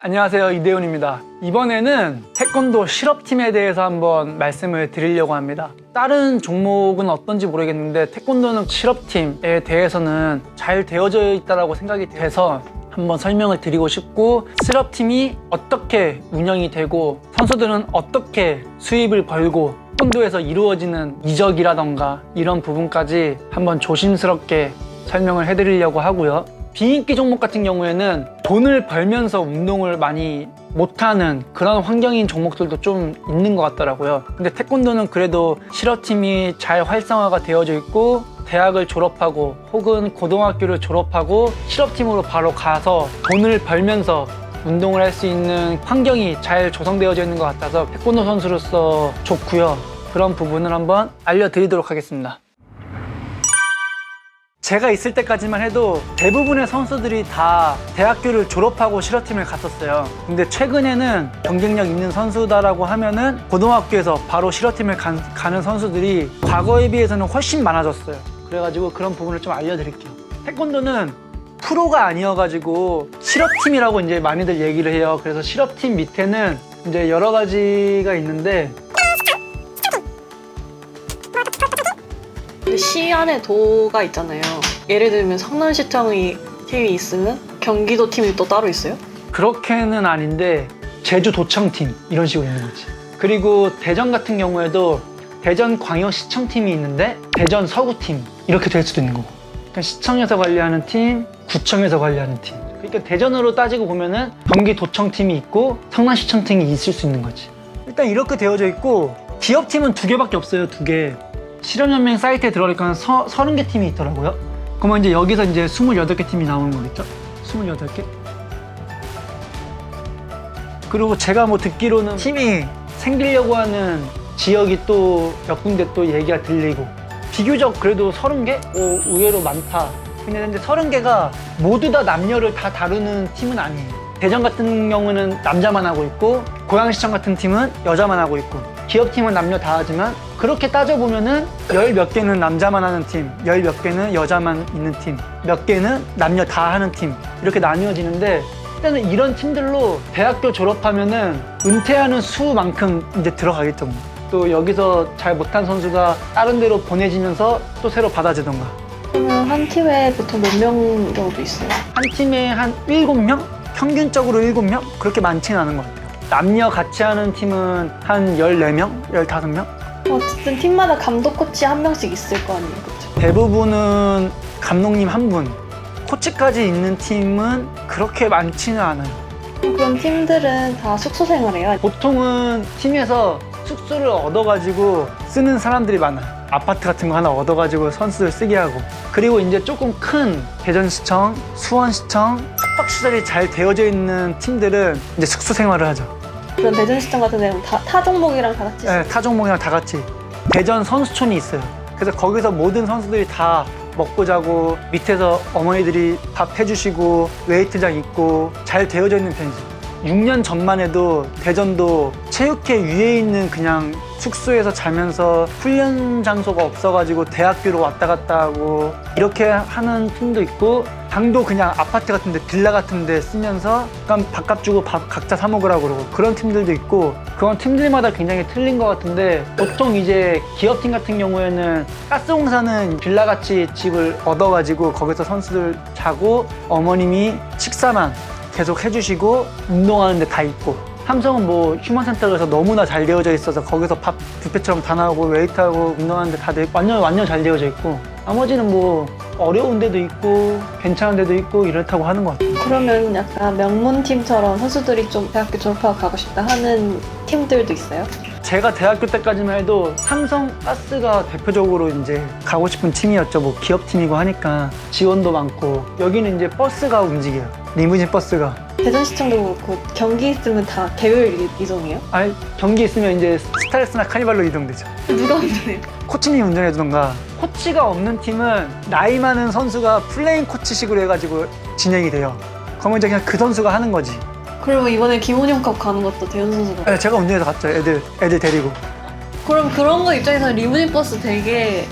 안녕하세요 이대훈입니다 이번에는 태권도 실업팀에 대해서 한번 말씀을 드리려고 합니다 다른 종목은 어떤지 모르겠는데 태권도는 실업팀에 대해서는 잘 되어져 있다고 생각이 돼서 한번 설명을 드리고 싶고 실업팀이 어떻게 운영이 되고 선수들은 어떻게 수입을 벌고 태권도에서 이루어지는 이적이라던가 이런 부분까지 한번 조심스럽게 설명을 해드리려고 하고요. 비인기 종목 같은 경우에는 돈을 벌면서 운동을 많이 못하는 그런 환경인 종목들도 좀 있는 것 같더라고요. 근데 태권도는 그래도 실업팀이 잘 활성화가 되어져 있고 대학을 졸업하고 혹은 고등학교를 졸업하고 실업팀으로 바로 가서 돈을 벌면서 운동을 할 수 있는 환경이 잘 조성되어져 있는 것 같아서 태권도 선수로서 좋고요. 그런 부분을 한번 알려드리도록 하겠습니다. 제가 있을 때까지만 해도 대부분의 선수들이 다 대학교를 졸업하고 실업팀을 갔었어요. 근데 최근에는 경쟁력 있는 선수다라고 하면은 고등학교에서 바로 실업팀을 간- 가는 선수들이 과거에 비해서는 훨씬 많아졌어요. 그래가지고 그런 부분을 좀 알려드릴게요. 태권도는 프로가 아니어가지고 실업팀이라고 이제 많이들 얘기를 해요. 그래서 실업팀 밑에는 이제 여러 가지가 있는데 시 안에 도가 있잖아요. 예를 들면 성남시청이 팀이 있으면 경기도 팀이 또 따로 있어요? 그렇게는 아닌데 제주 도청팀 이런 식으로 있는 거지. 그리고 대전 같은 경우에도 대전 광역시청팀이 있는데 대전 서구팀 이렇게 될 수도 있는 거고. 그러니까 시청에서 관리하는 팀, 구청에서 관리하는 팀. 그러니까 대전으로 따지고 보면은 경기도청팀이 있고 성남시청팀이 있을 수 있는 거지. 일단 이렇게 되어져 있고 기업팀은 두 개밖에 없어요. 두 개. 실업연맹 사이트에 들어가니까 서, 30개 팀이 있더라고요. 그러면 이제 여기서 이제 28개 팀이 나오는 거겠죠? 28개? 그리고 제가 뭐 듣기로는 팀이 생기려고 하는 지역이 또 몇 군데 또 얘기가 들리고 비교적 그래도 30개? 오, 의외로 많다. 근데 근데 30개가 모두 다 남녀를 다 다루는 팀은 아니에요. 대전 같은 경우는 남자만 하고 있고 고양시청 같은 팀은 여자만 하고 있고 기업팀은 남녀 다 하지만 그렇게 따져보면은 열 몇 개는 남자만 하는 팀, 열 몇 개는 여자만 있는 팀, 몇 개는 남녀 다 하는 팀 이렇게 나뉘어지는데 일단은 이런 팀들로 대학교 졸업하면은 은퇴하는 수만큼 이제 들어가겠죠. 뭐. 또 여기서 잘 못한 선수가 다른 데로 보내지면서 또 새로 받아지던가. 그러면 한 팀에 보통 몇 명 정도 있어요? 한 팀에 한 7명? 평균적으로 7명? 그렇게 많지는 않은 것 같아요. 남녀 같이 하는 팀은 한 14명? 15명? 어쨌든 팀마다 감독 코치 한 명씩 있을 거 아니에요, 그렇죠? 대부분은 감독님 한 분. 코치까지 있는 팀은 그렇게 많지는 않아요. 그럼 팀들은 다 숙소 생활해요? 보통은 팀에서 숙소를 얻어가지고 쓰는 사람들이 많아요. 아파트 같은 거 하나 얻어가지고 선수들 쓰게 하고. 그리고 이제 조금 큰 대전시청, 수원시청, 숙박시설이 잘 되어져 있는 팀들은 이제 숙소 생활을 하죠. 그럼 대전시청 같은 데는 다, 타 종목이랑 다 같이 네, 타 종목이랑 다 같이. 대전 선수촌이 있어요. 그래서 거기서 모든 선수들이 다 먹고 자고 밑에서 어머니들이 밥 해주시고 웨이트장 있고 잘 되어져 있는 편이죠. 6년 전만 해도 대전도 체육회 위에 있는 그냥 숙소에서 자면서 훈련 장소가 없어가지고 대학교로 왔다 갔다 하고 이렇게 하는 팀도 있고 방도 그냥 아파트 같은데 빌라 같은데 쓰면서 약간 밥값 주고 밥 각자 사 먹으라고 그러고 그런 팀들도 있고 그런 팀들마다 굉장히 틀린 것 같은데 보통 이제 기업팀 같은 경우에는 가스공사는 빌라 같이 집을 얻어가지고 거기서 선수들 자고 어머님이 식사만 계속 해주시고 운동하는 데 다 있고 삼성은 뭐 휴먼센터에서 너무나 잘 되어져 있어서 거기서 밥 뷔페처럼 다 나오고 웨이트하고 운동하는 데다 완전 완전 잘 되어져 있고 나머지는 뭐 어려운 데도 있고 괜찮은 데도 있고 이렇다고 하는 것 같아요. 그러면 약간 명문팀처럼 선수들이 좀 대학교 졸업하고 가고 싶다 하는 팀들도 있어요? 제가 대학교 때까지만 해도 삼성 가스가 대표적으로 이제 가고 싶은 팀이었죠. 뭐 기업팀이고 하니까 지원도 많고 여기는 이제 버스가 움직여요. 리무진 버스가. 대전시청도 그렇고 경기 있으면 다 개별 이- 이동이에요? 아니 경기 있으면 이제 스타렉스나 카니발로 이동되죠. 누가 운전해요? 코치님이 운전해 주던가 코치가 없는 팀은 나이 많은 선수가 플레인 코치식으로 해가지고 진행이 돼요. 그러면 이제 그냥 그 선수가 하는 거지. 그러면 이번에 김원영컵 가는 것도 대현 선수가 네, 제가 운전해서 갔죠. 애들 애들 데리고 그럼 그런 거 입장에서 리무진 버스 되게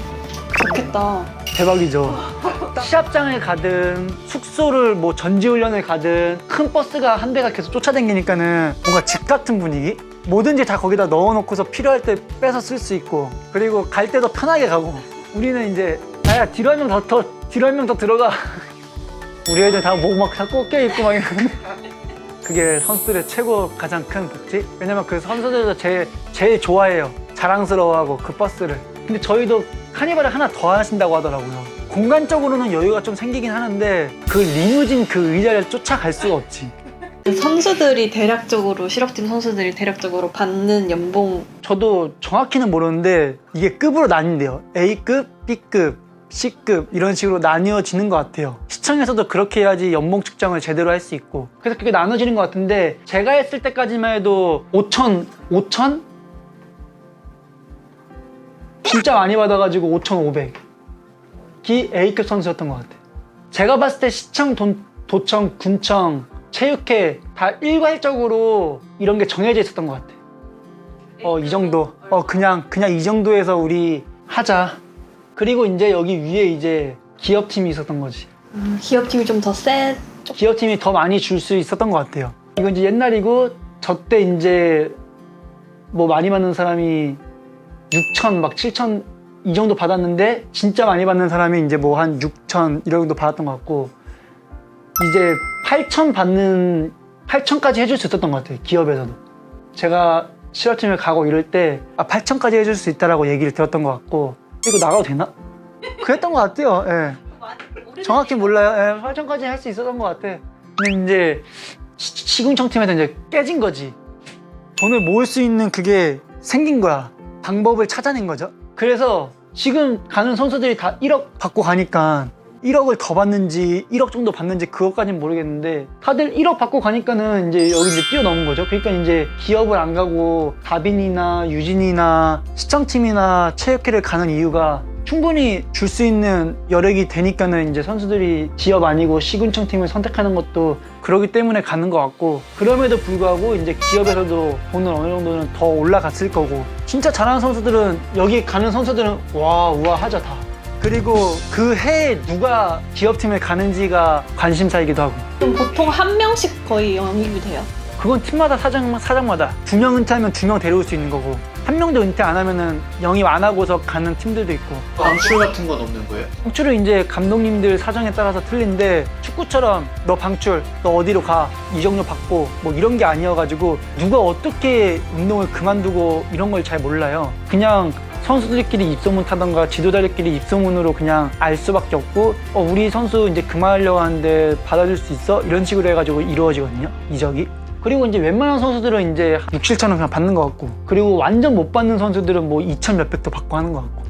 좋겠다 대박이죠. 시합장에 가든 숙소 숙소를 뭐 전지훈련을 가든 큰 버스가 한 대가 계속 쫓아다니니까는 뭔가 집 같은 분위기? 뭐든지 다 거기다 넣어놓고서 필요할 때 빼서 쓸 수 있고 그리고 갈 때도 편하게 가고 우리는 이제 아야 뒤로 한 명더더 뒤로 한 명 더 들어가 우리 애들 다 목막 다 꺾여 있고 막 이러는데 그게 선수들의 최고 가장 큰 복지? 왜냐면 그 선수들도 제일, 제일 좋아해요. 자랑스러워하고 그 버스를. 근데 저희도 카니발을 하나 더 하신다고 하더라고요. 공간적으로는 여유가 좀 생기긴 하는데 그 리무진 그 의자를 쫓아갈 수가 없지. 선수들이 대략적으로 실업팀 선수들이 대략적으로 받는 연봉 저도 정확히는 모르는데 이게 급으로 나뉜대요. A급, B급, C급 이런 식으로 나뉘어지는 것 같아요. 시청에서도 그렇게 해야지 연봉 측정을 제대로 할 수 있고 그래서 그게 나눠지는 것 같은데 제가 했을 때까지만 해도 5천, 5천? 진짜 많이 받아가지고 5,500이 A급 선수였던 것 같아요. 제가 봤을 때 시청, 돈- 도청, 군청, 체육회 다 일괄적으로 이런 게 정해져 있었던 것 같아요. 어, 이 정도. 어, 그냥, 그냥 이 정도에서 우리 하자. 그리고 이제 여기 위에 이제 기업팀이 있었던 거지. 음, 기업팀이 좀 더 세. 기업팀이 더 많이 줄 수 있었던 것 같아요. 이건 이제 옛날이고, 저 때 이제 뭐 많이 받는 사람이 6천, 막 7천 이 정도 받았는데, 진짜 많이 받는 사람이 이제 뭐 한 6천 이 정도 받았던 것 같고, 이제 8천 받는, 8천까지 해줄 수 있었던 것 같아요. 기업에서도. 제가 실업팀에 가고 이럴 때, 아, 8천까지 해줄 수 있다라고 얘기를 들었던 것 같고, 이거 나가도 되나? 그랬던 것 같아요. 예. 정확히 몰라요. 예, 8천까지 할 수 있었던 것 같아. 근데 이제 시- 시궁청 팀에서 이제 깨진 거지. 돈을 모을 수 있는 그게 생긴 거야. 방법을 찾아낸 거죠. 그래서 지금 가는 선수들이 다 1억 받고 가니까 1억을 더 받는지 1억 정도 받는지 그것까지는 모르겠는데 다들 1억 받고 가니까는 이제 여기 이제 뛰어넘은 거죠. 그러니까 이제 기업을 안 가고 다빈이나 유진이나 시청팀이나 체육회를 가는 이유가 충분히 줄 수 있는 여력이 되니까는 이제 선수들이 기업 아니고 시군청 팀을 선택하는 것도 그러기 때문에 가는 것 같고 그럼에도 불구하고 이제 기업에서도 돈은 어느 정도는 더 올라갔을 거고 진짜 잘하는 선수들은 여기 가는 선수들은 와 우아하죠 다 그리고 그 해에 누가 기업팀에 가는지가 관심사이기도 하고 그럼 보통 한 명씩 거의 영입이 돼요. 그건 팀마다 사장, 사장마다 두 명 은퇴하면 두 명 데려올 수 있는 거고 한 명도 은퇴 안 하면은 영입 안 하고서 가는 팀들도 있고 방출 같은 건 없는 거예요? 방출은 이제 감독님들 사정에 따라서 틀린데 축구처럼 너 방출 너 어디로 가 이적료 받고 뭐 이런 게 아니어가지고 누가 어떻게 운동을 그만두고 이런 걸 잘 몰라요 그냥 선수들끼리 입소문 타던가 지도자들끼리 입소문으로 그냥 알 수밖에 없고 어, 우리 선수 이제 그만하려고 하는데 받아줄 수 있어? 이런 식으로 해가지고 이루어지거든요 이적이 그리고 이제 웬만한 선수들은 이제 6, 7천 원 그냥 받는 것 같고 그리고 완전 못 받는 선수들은 뭐 2천 몇백도 받고 하는 것 같고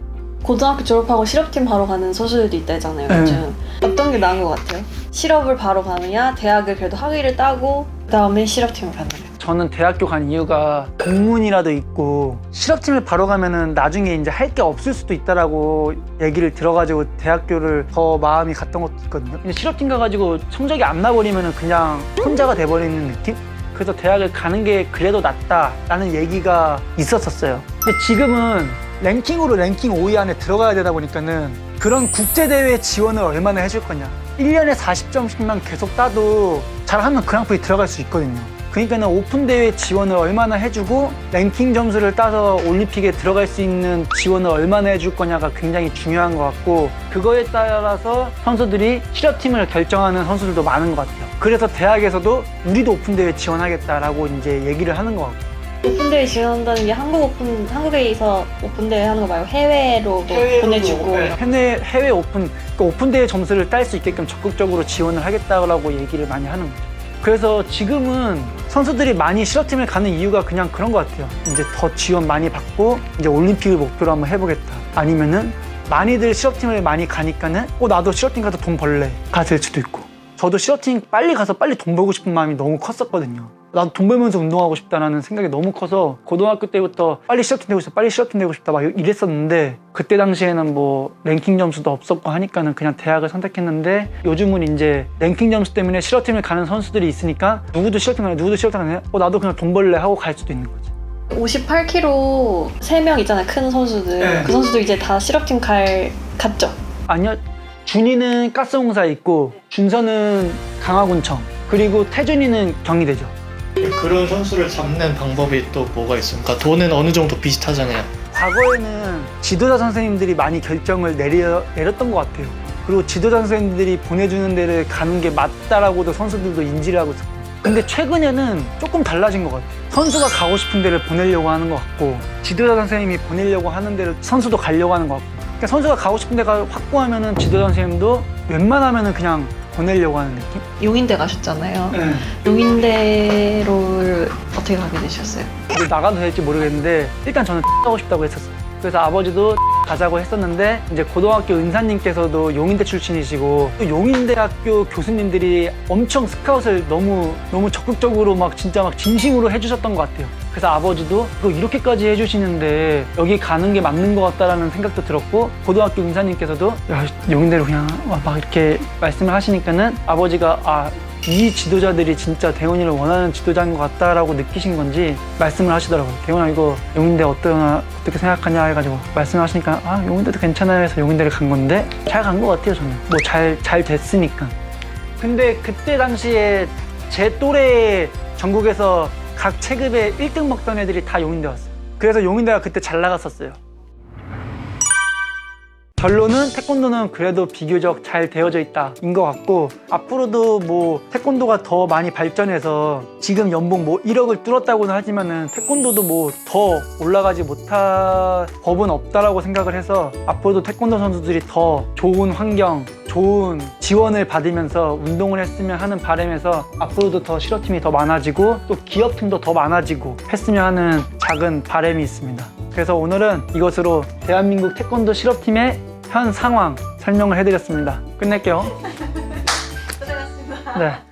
고등학교 졸업하고 실업팀 바로 가는 선수들도 있다잖아요. 네. 요즘 어떤 게 나은 것 같아요? 실업을 바로 가느냐, 대학을 그래도 학위를 따고 그다음에 실업팀을 가느냐. 저는 대학교 간 이유가 공문이라도 있고 실업팀을 바로 가면은 나중에 이제 할 게 없을 수도 있다라고 얘기를 들어가지고 대학교를 더 마음이 갔던 것도 있거든요. 근데 실업팀 가가지고 성적이 안 나버리면은 그냥 혼자가 돼버리는 느낌? 그래서 대학을 가는 게 그래도 낫다라는 얘기가 있었었어요. 근데 지금은 랭킹으로 랭킹 5위 안에 들어가야 되다 보니까는 그런 국제대회 지원을 얼마나 해줄 거냐. 1년에 40점씩만 계속 따도 잘하면 그랑프리 들어갈 수 있거든요. 그러니까는 오픈 대회 지원을 얼마나 해주고 랭킹 점수를 따서 올림픽에 들어갈 수 있는 지원을 얼마나 해줄 거냐가 굉장히 중요한 것 같고 그거에 따라서 선수들이 실업팀을 결정하는 선수들도 많은 것 같아요. 그래서 대학에서도 우리도 오픈 대회 지원하겠다라고 이제 얘기를 하는 것 같고 오픈대회 지원한다는 게 한국 오픈 한국에서 오픈대회 하는 거 말고 해외로도 보내주고 이런. 해외, 해외 오픈 그 오픈 대회 점수를 딸 수 있게끔 적극적으로 지원을 하겠다라고 얘기를 많이 하는 거죠. 그래서 지금은 선수들이 많이 실업팀을 가는 이유가 그냥 그런 것 같아요. 이제 더 지원 많이 받고 이제 올림픽을 목표로 한번 해보겠다. 아니면은 많이들 실업팀을 많이 가니까는 어 나도 실업팀 가서 돈 벌래가 될 수도 있고. 저도 실업팀 빨리 가서 빨리 돈 벌고 싶은 마음이 너무 컸었거든요. 나도 돈 벌면서 운동하고 싶다라는 생각이 너무 커서 고등학교 때부터 빨리 실업팀 되고 싶다, 빨리 실업팀 되고 싶다 막 이랬었는데 그때 당시에는 뭐 랭킹 점수도 없었고 하니까는 그냥 대학을 선택했는데 요즘은 이제 랭킹 점수 때문에 실업팀을 가는 선수들이 있으니까 누구도 실업팀 가네, 누구도 실업팀 가네, 어 나도 그냥 돈 벌래 하고 갈 수도 있는 거지. 58kg 3명 있잖아요. 큰 선수들. 네. 그 선수도 이제 다 실업팀 갈 갔죠. 아니요, 준이는 가스공사에 있고 준서는 강화군청 그리고 태준이는 경희대죠. 그런 선수를 잡는 방법이 또 뭐가 있습니까? 돈은 어느 정도 비슷하잖아요. 과거에는 지도자 선생님들이 많이 결정을 내려, 내렸던 것 같아요. 그리고 지도자 선생님들이 보내주는 데를 가는 게 맞다라고도 선수들도 인지를 하고 있었고. 근데 최근에는 조금 달라진 것 같아요. 선수가 가고 싶은 데를 보내려고 하는 것 같고, 지도자 선생님이 보내려고 하는 데를 선수도 가려고 하는 것 같고. 그러니까 선수가 가고 싶은 데가 확고하면은 지도자 선생님도 웬만하면은 그냥 보내려고 하는 느낌? 용인대 가셨잖아요. 네. 용인대를 어떻게 가게 되셨어요? 근데 나가도 될지 모르겠는데 일단 저는 하고 싶다고 했었어요. 그래서 아버지도 가자고 했었는데 이제 고등학교 은사님께서도 용인대 출신이시고 또 용인대학교 교수님들이 엄청 스카웃을 너무 너무 적극적으로 막 진짜 막 진심으로 해주셨던 것 같아요. 그래서 아버지도 이거 이렇게까지 해주시는데 여기 가는 게 맞는 것 같다라는 생각도 들었고 고등학교 은사님께서도 야 용인대로 그냥 막 이렇게 말씀을 하시니까는 아버지가 아 이 지도자들이 진짜 대원이를 원하는 지도자인 것 같다라고 느끼신 건지 말씀을 하시더라고요. 대원아 이거 용인대 어떠나 어떻게 생각하냐 해가지고 말씀을 하시니까 아 용인대도 괜찮아요 해서 용인대를 간 건데 잘 간 것 같아요 저는. 뭐 잘잘 됐으니까. 근데 그때 당시에 제 또래 전국에서 각 체급에 1등 먹던 애들이 다 용인대 왔어요. 그래서 용인대가 그때 잘 나갔었어요. 결론은 태권도는 그래도 비교적 잘 되어져 있다 인 것 같고 앞으로도 뭐 태권도가 더 많이 발전해서 지금 연봉 뭐 1억을 뚫었다고는 하지만은 태권도도 뭐 더 올라가지 못할 법은 없다라고 생각을 해서 앞으로도 태권도 선수들이 더 좋은 환경 좋은 지원을 받으면서 운동을 했으면 하는 바람에서 앞으로도 더 실업팀이 더 많아지고 또 기업팀도 더 많아지고 했으면 하는 작은 바람이 있습니다. 그래서 오늘은 이것으로 대한민국 태권도 실업팀의 현 상황 설명을 해드렸습니다. 끝낼게요. 고생하셨습니다. 네.